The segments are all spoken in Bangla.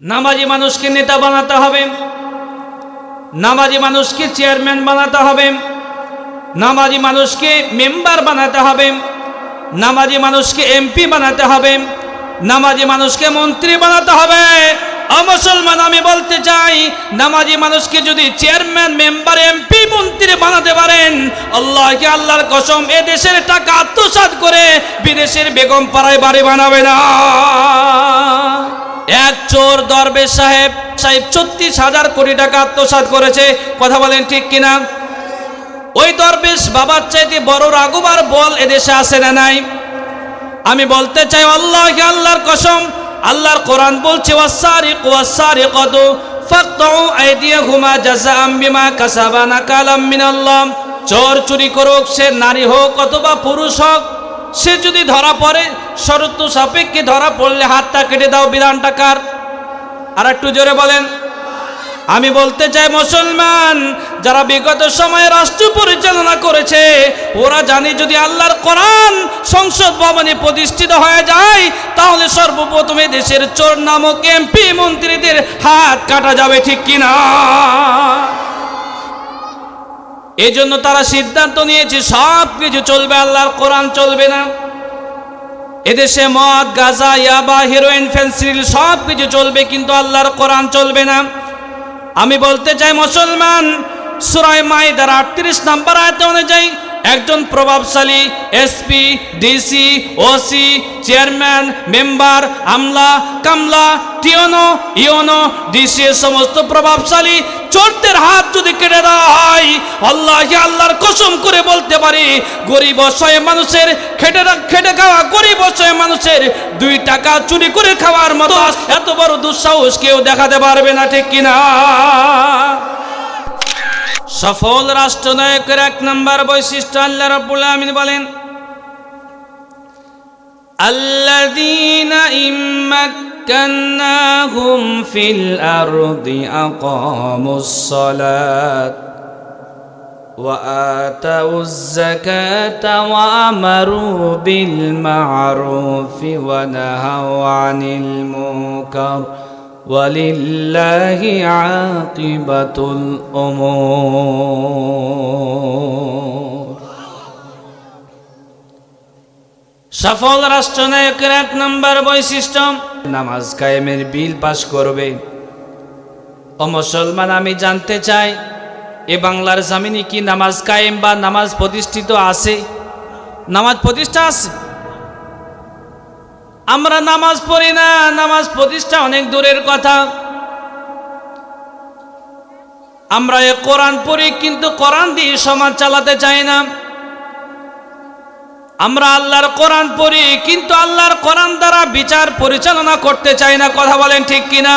নামাজি মানুষকে নেতা বানাতে হবে, নামাজি মানুষকে চেয়ারম্যান বানাতে হবে, নামাজি মানুষকে মেম্বার বানাতে হবে, নামাজি মানুষকে এমপি বানাতে হবে, নামাজি মানুষকে মন্ত্রী বানাতে হবে। অমুসলমান আমি বলতে চাই, নামাজি মানুষকে যদি চেয়ারম্যান, মেম্বার, এমপি, মন্ত্রী বানাতে পারেন, আল্লাহকে আল্লাহর কসম, এ দেশের টাকা আত্মসাৎ করে বিদেশের বেগম পাড়ায় বাড়ি বানাবে না। এক চোর দরবেশ সাহেব সাহেব ছত্রিশ হাজার কোটি টাকা আত্মসাৎ করেছে। কথা বলেন ঠিক কিনা? ওই দরবেশ বাবার চাইতে বড় রাগুবার বল এদেশে আসে না নাই। আমি বলতে চাই, আল্লাহ আল্লাহর কসম, আল্লাহর কোরআন বলছে কাসাবা নাকালাম মিনাল্লাহ। চোর চুরি করুক, সে নারী হোক অথবা পুরুষ হোক সে যদি ধরা পড়ে, শরত সাপেক্ষে ধরা পড়লে হাতটা কেটে দাও, বিধানটা কার? আর একটু জোরে বলেন। আমি বলতে চাই মুসলমান, যারা বিগত সময়ে রাষ্ট্র পরিচালনা করেছে, ওরা জানে যদি আল্লাহর কোরআন সংসদ ভবনে প্রতিষ্ঠিত হয়ে যায়, তাহলে সর্বপ্রথমে দেশের চোর নামক এমপি মন্ত্রীদের হাত কাটা যাবে ঠিক কিনা? এই জন্য তারা সিদ্ধান্ত নিয়েছে সব কিছু চলবে, আল্লাহর কোরআন চলবে না। এদেশে মদ, গাজা, ইয়াবা হিরোইন ফেন্সিল সব কিছু চলবে, কিন্তু আল্লাহর কোরআন চলবে না। আমি বলতে চাই, মুসলমান, সুরায় মাইদার আটত্রিশ নাম্বার আয়তে অনুযায়ী একজন প্রভাবশালী SP, DC, OC, chairman, member, আমলা, কামলা, টিওনো, ইওনো, ডিসি সমস্ত প্রভাবশালী চোরদের হাত যদি কেটে দেওয়া হয় আল্লাহ আল্লাহর কসম করে বলতে পারি, গরিব অসহায় মানুষের খেটে খেটে খাওয়া গরিব অসহায় মানুষের দুই টাকা চুরি করে খাওয়ার মতো এত বড় দুঃসাহস কেউ দেখাতে পারবে না, ঠিক কিনা? সফল রাষ্ট্রনায়কের এক নম্বর বৈশিষ্ট্য আল্লাহ রাব্বুল আমিন বলেন الذين إن مكناهم في الأرض أقاموا الصلاة وآتوا الزكاة وأمروا بالمعروف ونهوا عن المنكر ولله عاقبة الأمور সফল রাষ্ট্রনায়কের এক নম্বর বৈশিষ্ট্য নামাজ কায়েমের বিল পাশ করবে ও মুসলমান আমি জানতে চাই এ বাংলার জামিনে কি নামাজ কায়েম বা নামাজ প্রতিষ্ঠিত আছে নামাজ প্রতিষ্ঠা আছে আমরা নামাজ পড়ি না, নামাজ প্রতিষ্ঠা অনেক দূরের কথা। আমরা এ কোরআন পড়ি, কিন্তু কোরআন দিয়ে সমাজ চালাতে চাই না। আমরা আল্লাহর কোরআন পড়ি, কিন্তু আল্লাহর কোরআন দ্বারা বিচার পরিচালনা করতে চাই না, কথা বলেন ঠিক কিনা?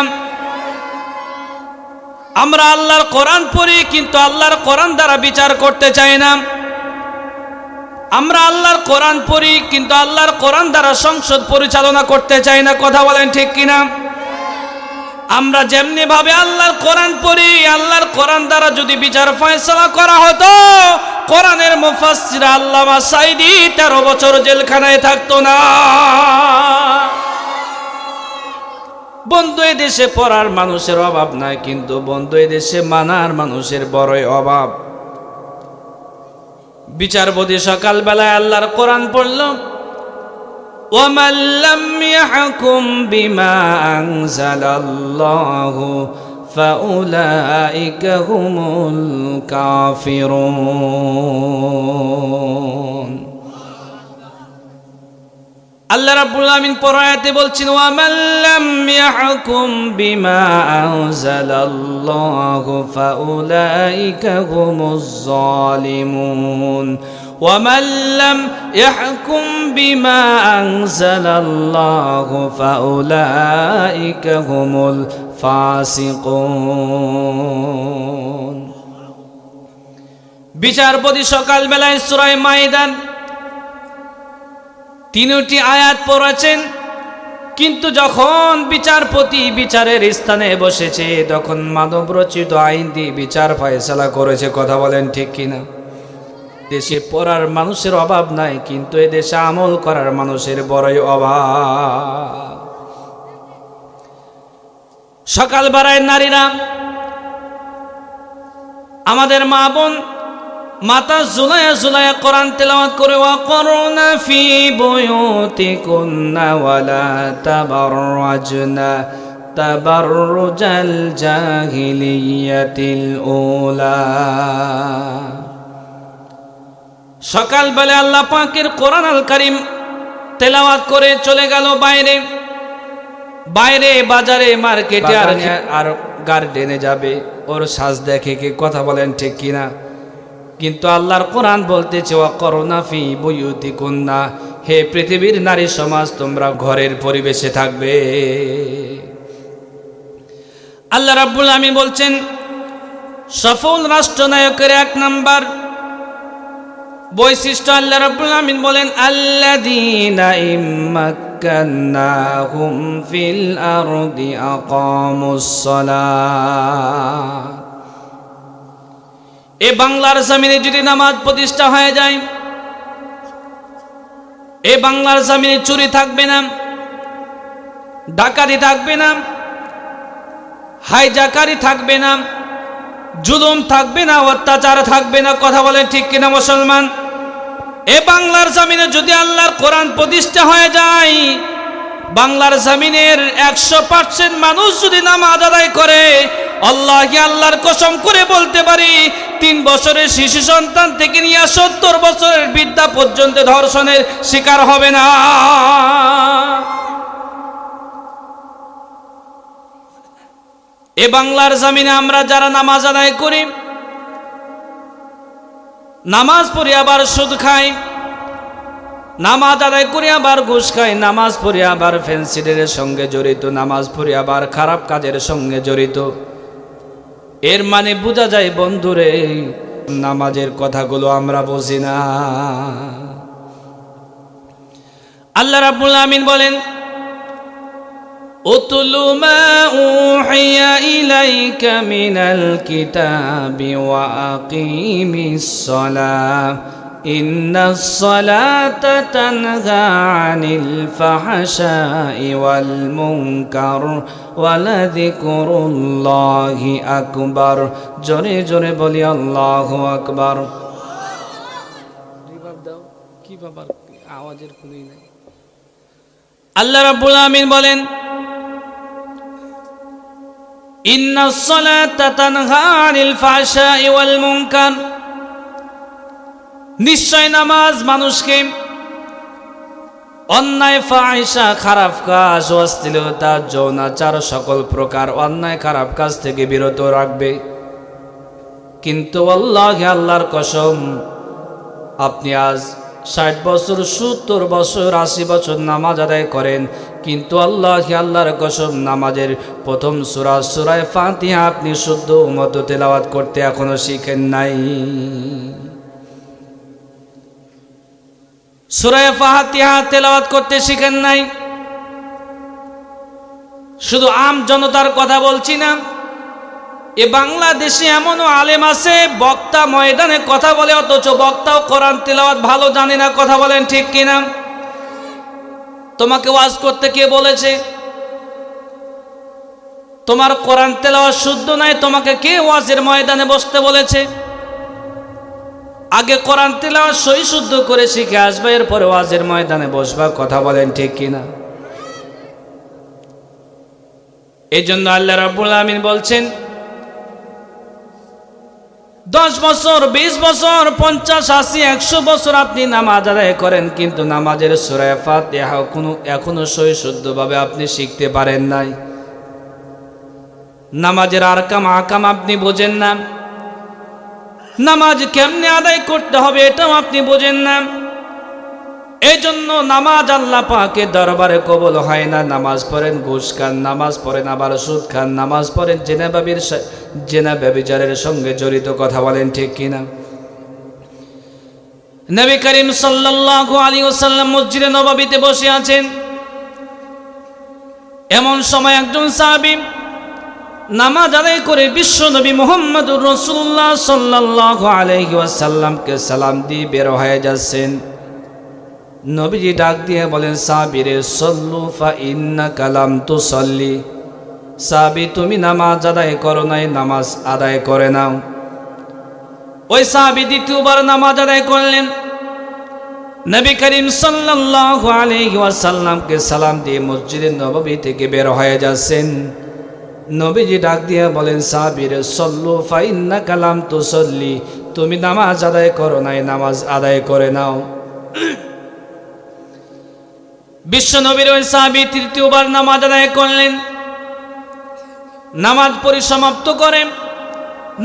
আমরা আল্লাহর কোরআন পড়ি, কিন্তু আল্লাহর কোরআন দ্বারা বিচার করতে চাই না। আমরা আল্লাহর কোরআন পড়ি, কিন্তু আল্লাহর কোরআন দ্বারা সংসদ পরিচালনা করতে চাই না, কথা বলেন ঠিক কিনা? আমরা যেমনি ভাবে আল্লাহর কোরআন পড়ি, আল্লাহর কোরআন দ্বারা যদি বিচার ফয়সলা করা হতো, কোরআনের মুফাসসির আল্লামা সাইদি তেরো বছর জেলখানায় থাকতো না। বন্ধু দেশে পড়ার মানুষের অভাব নাই, কিন্তু বন্ধু দেশে মানার মানুষের বড়ই অভাব। বিচারপতি সকালবেলায় আল্লাহর কোরআন পড়ল ওমাল্লাম ইয়াহকুম বিমা আনজালাল্লাহু ফাউলাইকা হুমুল কাফিরুন। আল্লাহ রাব্বুল আমিন পরায়াতে বলছেন ওয়া মান লাম ইয়াহকুম বিমা আনজালাল্লাহু ফাউলাইকা হুমুজ জালিমুন ওয়া মান লাম ইয়াহকুম বিমা আনজালাল্লাহু ফাউলাইকা হুমুল ফাসিকুন। বিচারপতি সকালবেলায় সূরা মাইদান তিনটি আয়াত পড়েছেন, কিন্তু যখন বিচারপতি বিচারের স্থানে বসেছে, তখন মানব রচিত আইন দিয়ে বিচার ফয়সলা করেছে, কথা বলেন ঠিক কিনা? দেশে পড়ার মানুষের অভাব নাই, কিন্তু এ দেশে আমল করার মানুষের বড়ই অভাব। সকাল বেড়ায় নারীরা, আমাদের মা বোন মাতা জুলাইয়া জুলাইয়া কোরআন তেলাওয়াত করে ওয়া করোনা ফি বুয়ুতিকুন্না ওয়ালা তাবাররাজনা তাবাররুজাল জাহিলিয়াতিল উলা। সকালবেলা আল্লাহ পাকের কোরআন আল কারিম তেলাওয়াত করে চলে গেল বাইরে। বাইরে বাজারে মার্কেটে আর আর গার্ডেনে যাবে ওর সাজ দেখে কে কথা বলেন ঠিক কিনা? কিন্তু আল্লাহর কোরআন বলতেছে ও করোনা ফি বইউতি কন্যা হে পৃথিবীর নারী সমাজ, তোমরা ঘরের পরিবেশে থাকবে। আল্লাহ রাব্বুল আমি বলছেন, সফল রাষ্ট্রনায়কের এক নাম্বার বৈশিষ্ট্য আল্লাহ রাব্বুল আমিন বলেন, আল্লাযীনা ইম্মাক্কান্নাহুম ফিল আরদি আকামুস এ বাংলার জমিনে যদি নামাজ প্রতিষ্ঠা হয়ে যায়, এ বাংলার জমিনে চুরি থাকবে না, ডাকাতি থাকবে না, হাইজাকারি থাকবে না, জুলুম থাকবে না, অত্যাচার থাকবে না, কথা বলেন ঠিক কিনা মুসলমান? এ বাংলার জমিনে যদি আল্লাহর কোরআন প্রতিষ্ঠা হয়ে যায়, বাংলার জমিনের একশো পার্সেন্ট মানুষ যদি নামাজ আদায় করে আল্লাহ আল্লাহর কসম করে বলতে পারি, তিন বছরের শিশু সন্তান থেকে নিয়ে সত্তর বছরের বিদ্যা পর্যন্ত ধর্ষণের শিকার হবে না। এ বাংলার জামিনে আমরা যারা নামাজ আদায় করি, নামাজ পড়ি আবার সুদ খাই, নামাজ আদায় করি আবার ঘুষ খাই, নামাজ পড়ি আবার ফেন্সিডের সঙ্গে জড়িত, নামাজ পড়ি আবার খারাপ কাজের সঙ্গে জড়িত। এর মানে বোঝা যায় বন্ধুরে নামাজের কথাগুলো আমরা বুঝি না। আল্লাহ রাব্বুল আমিন বলেন, উতলু মা উহিয়া ইলাইকা মিনাল কিতাবি ওয়া আকিমিস ان الصلاه تنهى عن الفحشاء والمنكر ولذكر الله اكبر জোরে জোরে বলি আল্লাহ আকবার কি বাবার আওয়াজের কোনই নাই আল্লাহ রাব্বুল আমিন বলেন إن الصلاة تنهى عن الفحشاء والمنكر নিশ্চয় নামাজ মানুষকে অন্যায় ফাহিসা খারাপ কাজ, অশ্লীলতা যৌনাচার সকল প্রকার অন্যায় খারাপ কাজ থেকে বিরত রাখবে। কিন্তু আল্লাহ আল্লাহর কসম, আপনি আজ ষাট বছর, সত্তর বছর, আশি বছর নামাজ আদায় করেন, কিন্তু আল্লাহ আল্লাহর কসম, নামাজের প্রথম সুরা, সুরায় ফাতিহা আপনি শুদ্ধ মতো তেলাওয়াত করতে এখনও শিখেন নাই। সুরায় ফাতিহা তেলাওয়াত করতে শিখেন নাই। শুধু আম জনতার কথা বলছি না, এ বাংলাদেশে এমনও আলেম আছে, বক্তা ময়দানে কথা বলে, অথচ বক্তাও কোরআন তেলাওয়াত ভালো জানে না, কথা বলেন ঠিক কিনা? তোমাকে ওয়াজ করতে কে বলেছে? তোমার কোরআন তেলাওয়াত শুদ্ধ নাই, তোমাকে কে ওয়াজের ময়দানে বসতে বলেছে? আগে কোরআন তেলাওয়াত সই শুদ্ধ করে শিখে আসবে, এরপরে ওয়াজের ময়দানে বসবা, কথা বলেন ঠিক কিনা? এই জন্য আল্লাহ রাব্বুল আমিন বলছেন, দশ বছর, বিশ বছর, পঞ্চাশ, আশি, একশো বছর আপনি নামাজ আদায় করেন, কিন্তু নামাজের সুরায় ফাতিহা এখনও এখনও সই শুদ্ধভাবে আপনি শিখতে পারেন নাই। নামাজের আরকাম, আকাম আপনি বোঝেন না। নামাজ কেমনে আদায় করতে হবে এটাও আপনি বোঝেন না। এই জন্য নামাজ আল্লাহ পাকে দরবারে কবল হয় না। নামাজ পড়েন, ঘুষ খান, নামাজ পড়েন, আবার সুদ খান, নামাজ পড়েন জেনা বাবির জেনা ব্যবিচারের সঙ্গে জড়িত কথা বলেন, ঠিক কিনা নবী করিম সাল্লাল্লাহু আলাইহি ওয়াসাল্লাম মসজিদে নববীতে বসে আছেন। এমন সময় একজন সাহাবী নামাজ আদায় করে বিশ্ব নবী মোহাম্মদুর রসুল্লাহ সাল্লাল্লাহু আলাইহি ওয়াসাল্লামকে সালাম দিয়ে বের হয়ে যাচ্ছেন। নবীজি ডাক দিয়ে বলেন, সাবিরে, সল্লু ফা ইন্না কালাম তু সল্লি সাহাবি তুমি নামাজ আদায় করো নাই, নামাজ আদায় করে নাও। ওই সাহাবি দ্বিতীয়বার নামাজ আদায় করলেন। নবী করিম সাল্লাল্লাহু আলাইহি ওয়াসাল্লামকে সালাম দিয়ে মসজিদে নববী থেকে বের হয়ে যাচ্ছেন। নবীজি ডাক দিয়া বলেন সাহাবীর সল্লু ফাইন্না কালাম তো সল্লি তুমি নামাজ আদায় করো নাই, নামাজ আদায় করে নাও। বিশ্ব নবীর ওই সাহাবি তৃতীয়বার নামাজ আদায় করলেন, নামাজ পরিসমাপ্ত করেন।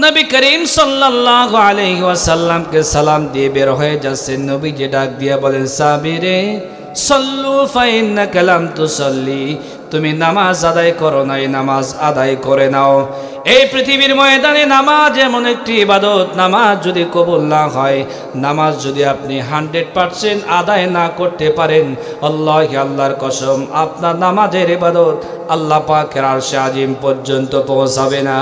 নবী করিম সাল্লাল্লাহু আলাইহি ওয়াসাল্লামকে সালাম দিয়ে বের হয়ে যাচ্ছেন নবী যে ডাক দিয়া বলেন, সাবিরে, সল্লু ফাইন্না কালাম তুসল্লি তুমি নামাজ আদায় করো নাই, নামাজ আদায় করে নাও। এই পৃথিবীর ময়দানে নামাজ এমন একটি ইবাদত, নামাজ যদি কবুল না হয়, নামাজ যদি আপনি হান্ড্রেড পারসেন্ট আদায় না করতে পারেন আল্লাহ আল্লাহর কসম, আপনার নামাজের ইবাদত আল্লাহ পাকের আরশে আজিম পর্যন্ত পৌঁছাবে না।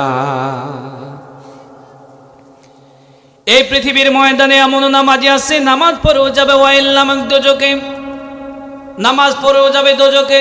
এই পৃথিবীর ময়দানে এমন নামাজি আছে, নামাজ পড়েও যাবে ওয়াইল নামক দোজকে, নামাজ পড়েও যাবে দোজকে।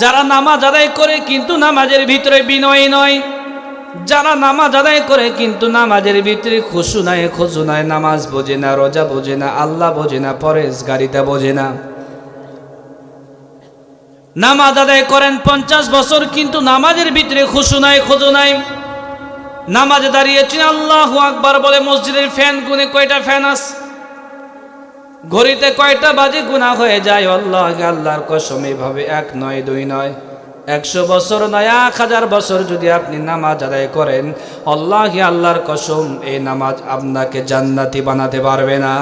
যারা নামাজ আদায় করে কিন্তু নামাজের ভিতরে বিনয় নয়। যারা নামাজ আদায় করে কিন্তু নামাজের ভিতরে খুশু নাই খুশু নাই, নামাজ বোঝে না, রোজা বোঝে না, আল্লাহ বোঝে না পরেশ গাড়িটা বোঝে না। নামাজ আদায় করেন পঞ্চাশ বছর কিন্তু নামাজের ভিতরে খুশু নাই খুশু নাই। নামাজে দাঁড়িয়েছেন, আল্লাহ আকবার বলে মসজিদের ফ্যান গুনে কয়টা ফ্যান আস ঘড়িতে কয়টা বাজে গুণা হয়ে যায়? আল্লাহ আল্লাহর কসম এইভাবে এক নয়, দুই নয়। একশো বছর নয়, এক হাজার বছর যদি আপনি নামাজ আদায় করেন আল্লাহ আল্লাহর কসম এই নামাজ আপনাকে জান্নাতি বানাতে পারবে না।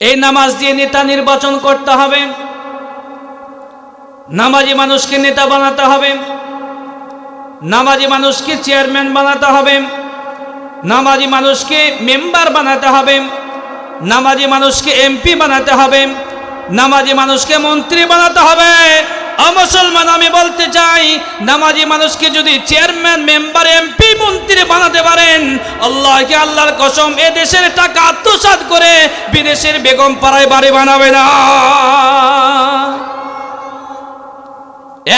এই নামাজ দিয়ে নেতা নির্বাচন করতে হবে। নামাজি মানুষকে নেতা বানাতে হবে। নামাজি মানুষকে চেয়ারম্যান বানাতে হবে। নামাজি মানুষকে মেম্বার বানাতে হবে, নামাজি মানুষকে এমপি বানাতে হবে, নামাজি মানুষকে মন্ত্রী বানাতে হবে। মুসলমান, আমি বলতে চাই, নামাজি মানুষকে যদি চেয়ারম্যান, মেম্বার, এমপি, মন্ত্রী বানাতে পারেন, আল্লাহকে আল্লাহর কসম, এ দেশের টাকা আত্মসাৎ করে বিদেশের বেগম পাড়ায় বাড়ি বানাবে না।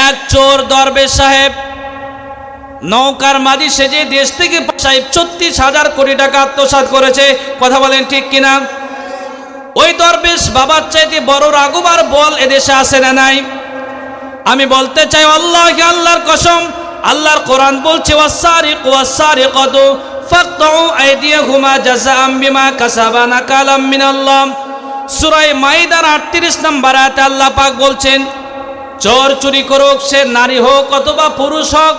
এক চোর দরবেশ সাহেব নৌকার মাঝি সেজে দেশ থেকে সাহেব ছত্রিশ হাজার কোটি টাকা আত্মসাৎ করেছে। কথা বলেন ঠিক কিনা? ওই দরবেশ বাবার চাইতে বড় রাগুব আর বল এদেশে আসে না নাই? আমি বলতে চাই, আল্লাহ আল্লাহর কসম, আল্লাহর কোরআন বলছে ওয়াসারি ওয়াসারি কত ফাকতাউ আইদিয়াহুমা জাযাআম বিমা কাসাবা নাকালাম মিনাল্লাহ। সূরা মাইদার 38 নম্বর আয়াতে আল্লাহ পাক বলছেন, চোর চুরি করুক, সে নারী হোক অথবা পুরুষ হোক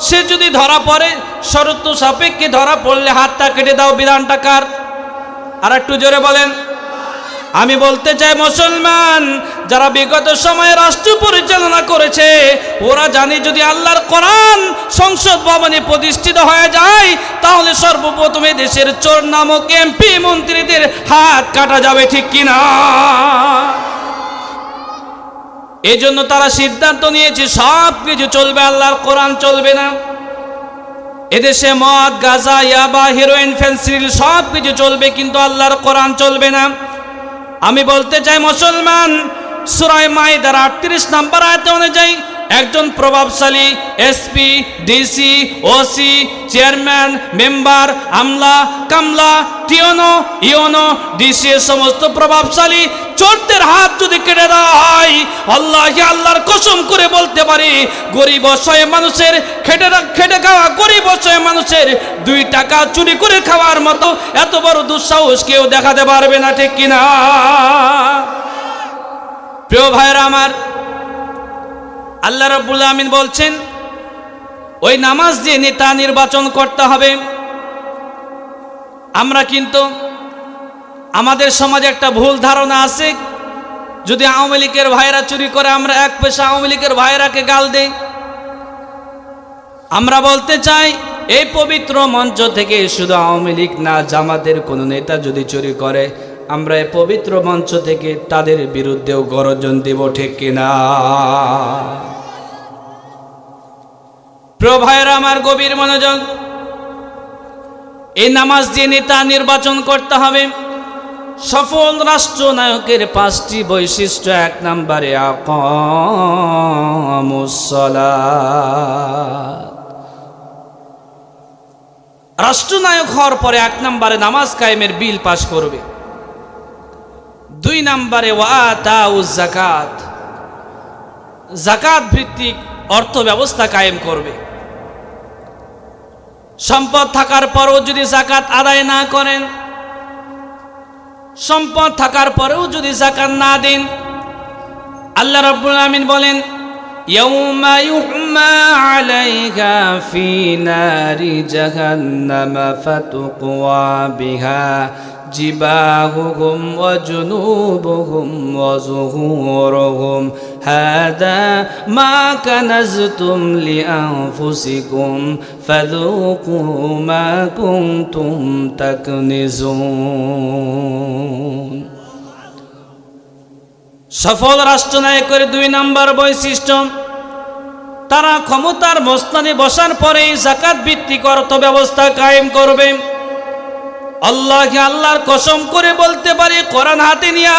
সে যদি ধরা পড়ে, শরত সাপেক্ষে ধরা পড়লে হাতটা কেটে দাও, বিধানটা কার? আর একটু জোরে বলেন। আমি বলতে চাই মুসলমান, যারা বিগত সময়ে রাষ্ট্র পরিচালনা করেছে, ওরা জানে যদি আল্লাহর কোরআন সংসদ ভবনে প্রতিষ্ঠিত হয়ে যায়, তাহলে সর্বপ্রথমে দেশের চোর নামক এমপি মন্ত্রীদের হাত কাটা যাবে ঠিক কিনা? এই জন্য তারা সিদ্ধান্ত নিয়েছে সব কিছু চলবে, আল্লাহর কোরআন চলবে না। এদেশে মদ, গাজা, ইয়াবা হিরোইন ফেন্সিল সব কিছু চলবে, কিন্তু আল্লাহর কোরআন চলবে না। আমি বলতে চাই, মুসলমান, সুরায় মাইদার আটত্রিশ নাম্বার আয়তে অনুযায়ী একজন প্রভাবশালী SP, DC, OC, chairman, member, আমলা, কামলা, টিওনো, ইওনো, ডিসি সমস্ত প্রভাবশালী চোরদের হাত যদি কেটে দেওয়া হয় আল্লাহ আল্লাহর কসম করে বলতে পারি, গরিব অসহায় মানুষের খেটে খেটে খাওয়া গরিব অসহায় মানুষের দুই টাকা চুরি করে খাওয়ার মতো এত বড় দুঃসাহস কেউ দেখাতে পারবে না, ঠিক কিনা? প্রিয় ভাইরা আমার আল্লাহ রব্বুল আমিন বলছেন, ওই নামাজ দিয়ে নেতা নির্বাচন করতে হবে, আমরা কিন্তু আমাদের সমাজে একটা ভুল ধারণা আছে, যদি আওয়ামী লীগের ভাইরা চুরি করে আমরা এক পেশা আওয়ামী লীগের ভাইরাকে গাল দেই। আমরা বলতে চাই, এই পবিত্র মঞ্চ থেকে শুধু আওয়ামী লীগ না, জামাতের কোনো নেতা যদি চুরি করে, আমরা এই পবিত্র মঞ্চ থেকে তাদের বিরুদ্ধেও গরজন দেব, ঠিক কিনা? প্রিয় ভাইয়েরা, আমার গভীর মনোযোগ। এই নামাজ দিয়ে নেতা নির্বাচন করতে হবে। সফল রাষ্ট্রনায়কের পাঁচটি বৈশিষ্ট্য এক নম্বরে রাষ্ট্রনায়ক হওয়ার পরে এক নম্বরে নামাজ কায়েমের বিল পাশ করবে। দুই নম্বরে জাকাত জাকাত ভিত্তিক অর্থ ব্যবস্থা কায়েম করবে। সম্পদ থাকার পরেও যদি জাকাত আদায় না করেন সম্পদ থাকার পরেও যদি জাকাত না দেন আল্লাহ রাব্বুল আমিন বলেন يوم يحمى عليها في نار جهنم فتقوى بها جباههم وجنوبهم وظهورهم هذا ما كنزتم لأنفسكم فذوقوا ما كنتم تكنزون সফল রাষ্ট্রনায়কের দুই নম্বর বৈশিষ্ট্য তারা ক্ষমতার মস্তানে বসার পরেই জাকাত ভিত্তিক অর্থ ব্যবস্থা কায়েম করবে আল্লাহকে আল্লাহর কসম করে বলতে পারি, কোরআন হাতে নিয়া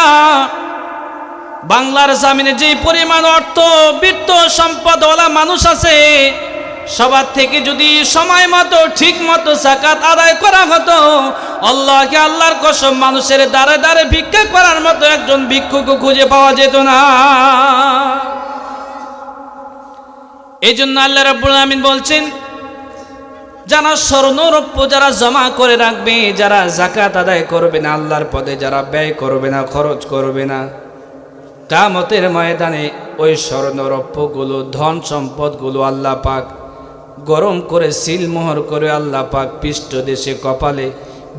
বাংলার জামিনে যে পরিমাণ অর্থ, বৃত্ত সম্পদওয়ালা মানুষ আছে, সবার থেকে যদি সময় মতো, ঠিক মতো জাকাত আদায় করা হতো, আল্লাহকে আল্লাহর কসম মানুষের দ্বারে দ্বারে ভিক্ষা করার মতো একজন ভিক্ষুকে খুঁজে পাওয়া যেত না। এই জন্য আল্লাহ রাব্বুল আমিন বলছেন যারা স্বর্ণরৌপ্য যারা জমা করে রাখবে, যারা জাকাত আদায় করবে না, আল্লাহর পদে যারা ব্যয় করবে না, খরচ করবে না কামতের ময়দানে ওই স্বর্ণরৌপ্যগুলো ধন সম্পদগুলো আল্লাহ পাক গরম করে সিলমোহর করে আল্লাহ পাক পৃষ্ঠ দেশে কপালে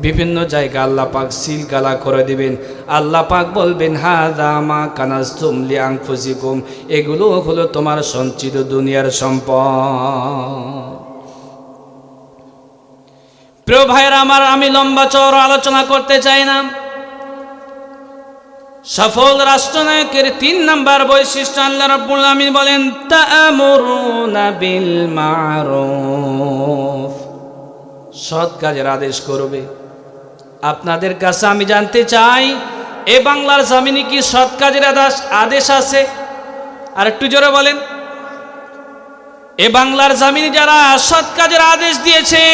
বিভিন্ন জায়গা আল্লাহ পাক সিল গালা করে দিবেন। আল্লাহ পাক বলবেন হা দামা কানাস্তুম লি আংফুসিকুম এগুলো হলো তোমার সঞ্চিত দুনিয়ার সম্পদ। প্রিয় ভাইয়েরা আমার, আমি লম্বা চওড়া আলোচনা করতে চাই না। সফল রাষ্ট্রনায়কের তিন নাম্বার বৈশিষ্ট্য আল্লাহ রাব্বুল আমিন বলেন তা'মুরুনা বিল মারুফ। সৎ কাজের আদেশ করবে। আপনাদের কাছে আমি জানতে চাই, এ বাংলার জামিনে কি সৎ কাজের আদেশ আদেশ আছে? আর একটু জোরে বলেন। এ বাংলার জামিনে যারা সৎ কাজের আদেশ দিয়েছে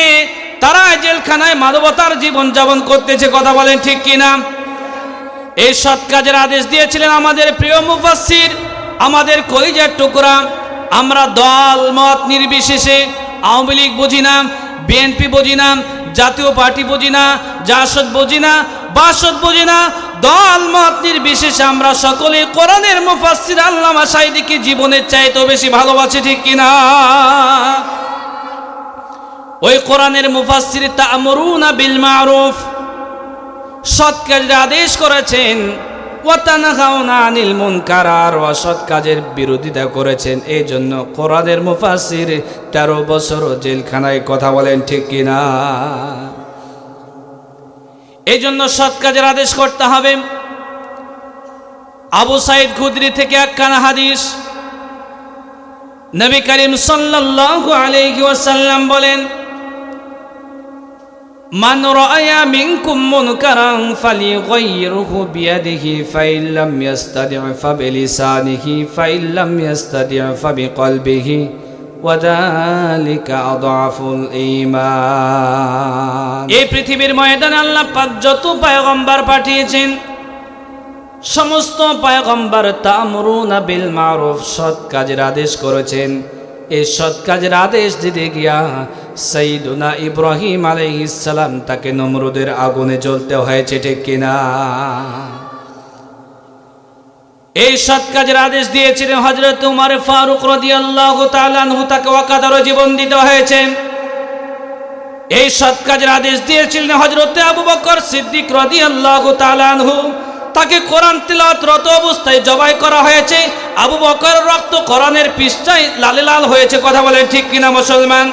তারা জেলখানায় মানবতার জীবন যাপন করতেছে, কথা বলেন ঠিক কিনা? এই সৎ কাজের আদেশ দিয়েছিলেন আমাদের প্রিয় মুফাসসির, আমাদের কলিজার টুকরা। আমরা দল, মত নির্বিশেষে আওয়ামী লীগ বুঝি না, বিএনপি বুঝি না, জাতীয় পার্টি বুঝি না, জাসদ বুঝি না, বাসদ বুঝি না, দল, মত নির্বিশেষে আমরা সকলে কোরআনের মুফাসসির আল্লামা সাইদিকে জীবনের চাইতেও বেশি ভালোবাসি, ঠিক কিনা? ওই কোরআনের মুফাসসির তা'মুরুনা বিল মারুফ। সৎ কাজের আদেশ করেছেন, ওয়াতানাহাউনা আনিল মুনকার আর অসৎ কাজের বিরোধিতা করেছেন। এই জন্য কোরআনের মুফাসসির তেরো বছর জেলখানায় কথা বলেন, ঠিক কিনা এই জন্য সৎ কাজের আদেশ করতে হবে। আবু সাইদ খুদরি থেকে একখানা হাদিস। নবী করিম সাল্লাল্লাহু আলাইহি ওয়াসাল্লাম বলেন মান রায়া মিনকুম মুনকারান ফালিগাইরহু বিয়াদিহি ফাইল লাম ইয়াস্তাদি' ফাবিলিসানিহি ফাইল লাম ইয়াস্তাদি' ফাবিকলবিহি এই পৃথিবীর ময়দানে আল্লাহ পাক যত পায়গম্বার পাঠিয়েছেন, সমস্ত পায়গম্বার তামরুনা বিল মারুফ, সৎ কাজের আদেশ করেছেন। এই সৎ কাজের আদেশ দিতে গিয়া সঈদুনা ইব্রাহিম আলাইহিসসালাম তাকে নমরুদের আগুনে জ্বলতে হয়েছে, ঠিক কিনা? এই সৎ কাজের আদেশ দিয়েছিলেন হজরত উমার ফারুক রাদিয়াল্লাহু তাআলা আনহু, তাকে ওয়াকাদার জীবন দিতে হয়েছে। এই সৎ কাজের আদেশ দিয়েছিলেন হজরত আবু বকর সিদ্দিক রাদিয়াল্লাহু তাআলা আনহু তাকে কোরআন তিলাওয়াতরত অবস্থায় জবাই করা হয়েছে। আবু বকর রক্ত কোরআনের পৃষ্ঠায় লালে লাল হয়েছে, কথা বলেন ঠিক কিনা মুসলমান?